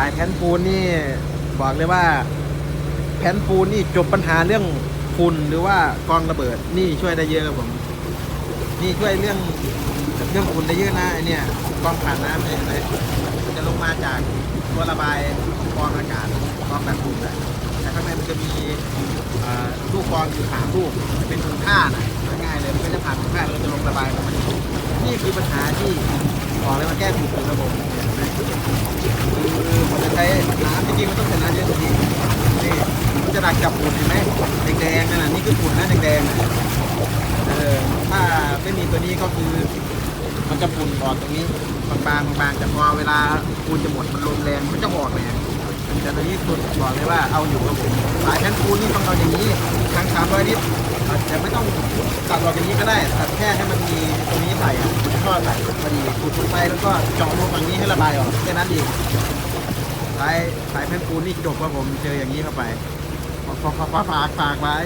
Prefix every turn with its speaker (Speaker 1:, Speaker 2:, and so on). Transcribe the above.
Speaker 1: ายแผ่นปูนนี่บอกเลยว่า แผ่นปูนนี่จบปัญหาเรื่องฝุ่นหรือว่ากองระเบิดนี่ช่วยได้เยอะครับผม นี่ช่วยเรื่องเรื่องฝุ่นได้เยอะนะไอเนี่ยกองผ่านน้ำเนี่ยเห็นไหมมันจะลงมาจากตัวระบายกองอากาศกองแบบฝุ่นอะแต่ข้างในมันจะมีลูกกองอยู่สามลูกเป็นถุงผ้านะง่ายเลยมันก็จะผ่านถุงผ้าแล้วจะลงระบายลงมานี่นี่คือปัญหาที่บอกเลยมันแก้ถูกระบบ ริงๆมันต้องชน้ำเยอะจริงๆนี่มันจะดักจับฝุ่นเห็นไหมแดงๆนั่นน่ะนี่คือฝุ่นนะแดงๆน่ะเออถ้าไม่มีตัวนี้ก็คือ มันจะปุ่นออกตรงนี้บางๆบางๆแต่พอเวลาปูนจะหมดมันลมแรงมันจะออกเลยแต่ตัวนี้สุดบอกเลยว่าเอาอยู่ครับผมสายแผ่นปูนนี่ต้องเอาอย่างนี้ทั้งสามร้อยลิตรจะไม่ต้องตัดออกอย่างนี้ก็ได้ตัดแค่ให้มันมีตรงนี้ใส่ก็ใส่พอดีขุดลงไปแล้วก็เจาะรูฝั่งนี้ให้ระบายออกแค่นั้นเอง สายสายแผ่นปูนนี่จบครับผมเจออย่างนี้เข้าไปฝากฝากฝากฝากไว้